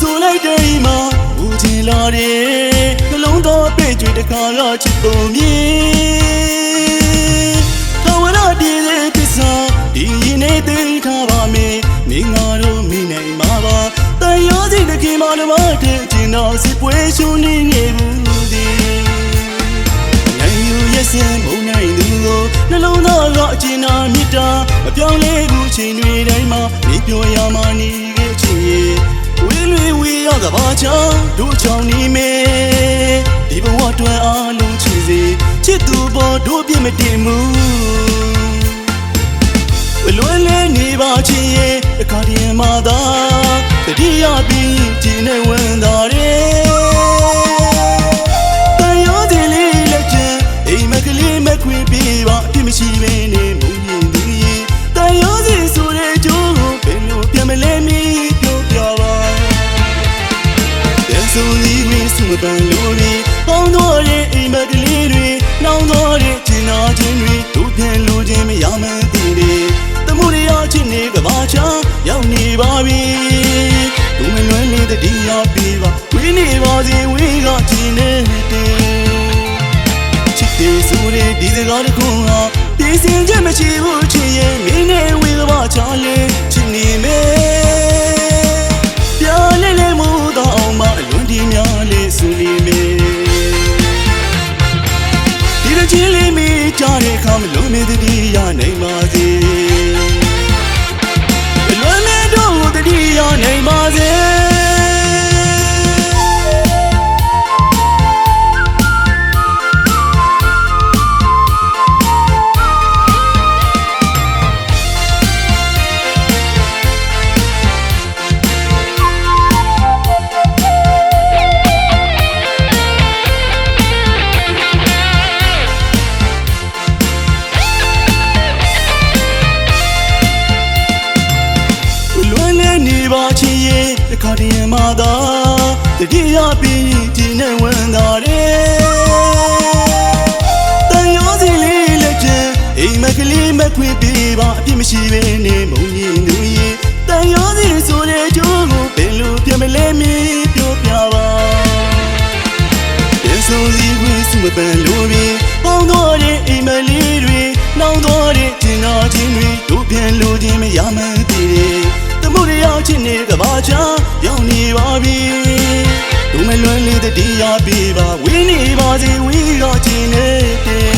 ဆိုလိုက်တဲ့ဒီမှာဦးချီလာတယ်နှလုံးသားပြေကျွေတခါကချစ်ပုံမြင်ခဝရတည်တဲ့ပစ္စာဒီရင်နေသိထားပါမယ်မိငါတို့မိနိုင်မှာပါတန်ရောစီတခင်မတော်မတဲ့ကျင်တော်စစ်ပွဲရှုံးနေနေဘူးဒီနိုင်ယူရစင်မုံနိုင်သူကိုနှလုံးသားကအကျဉ်းတော်မြစ်တာမပြောင်းလဲဘူးချိန်တွေတိုင်းမှာနေပြောရမှာနေ ရကဘာချောင်းတို့ချောင်းနေမယ်ဒီဘဝတွင်အားလုံးချစ်စေချစ်သူပေါ်တို့ပြစ်မတင်မှုဘလွယ်လဲနေပါချင်ရဲ့အခါတည်းမှသာတတိယပြီးဒီနဲ့ဝင်သာတယ်တန်ရောဒီလေးလက်ချင်အိမ်မကလေးမခွေပြေပါအပြစ်မရှိဘဲနဲ့ ဝင်းစုမပန်လို့ပြီးပေါင်းတော့တဲ့အိမ်မကလေးတွေနှောင်းတော့တဲ့ကျင်နာခြင်းတွေတို့ပြန်လို့ခြင်းမရမှန်းသိတယ်တမှုရရချင်းနေကဘာချာရောက်နေပါပြီဒုမလွန်းလေးတတိယပြေပါဝင်းနေပါစေဝင်းကကျင်နေတဲ့ချစ်တယ်ဆိုတဲ့ဒီစကားတစ်ခုဟာပြင်ဆင်ချက်မရှိဘူးချင်ရဲ့မင်းနဲ့ ရဲ့တစ်ခါတည်းမှသာတတိယပြီးဒီနဲ့ဝင်သာတယ်တန်ရောစီလေးလက်ချင်အိမ်မကလေးမခွေပြေပါအပြစ်မရှိဘဲနဲ့မုံရင်သူရင်တန်ရောစီဆိုတဲ့ကြိုးကိုဘယ်လိုပြန်မလဲမင်းပြောပြပါပြန်ဆုံးစီခွေးစုမပန်လို့ပြီးပေါင်းတော့တဲ့အိမ်မလေးတွေနှောင်းတော့တဲ့ကျင်နာချင်းတွေတို့ပြန်လို့ခြင်းမရမှန်းသိတယ်တမှုရရောက် ချင်းနေကဘာချာရောက်နေပါပြီတို့မလွန်လေးတတိယပြေပါဝင်းနေပါစေဝင်းတော့ချင်းနေတဲ့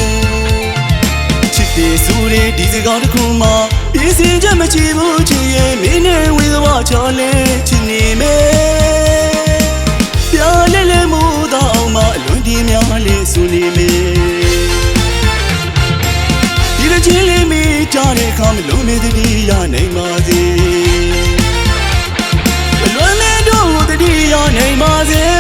ချစ်တယ်ဆိုတဲ့ဒီစကားတစ်ခုမှပြင်းစင်ချက်မချဘူးချင်ရဲ့မင်းနဲ့ဝေသွားချောလဲချင်နေမယ်ပြားလဲလဲမို့တော့အောင်မအလွန်ဒီများလေးဆူလီမေဒီလိုချင်းလေးမိကြားတဲ့အခါမလုံးမသတိရနိုင်ပါစေ အ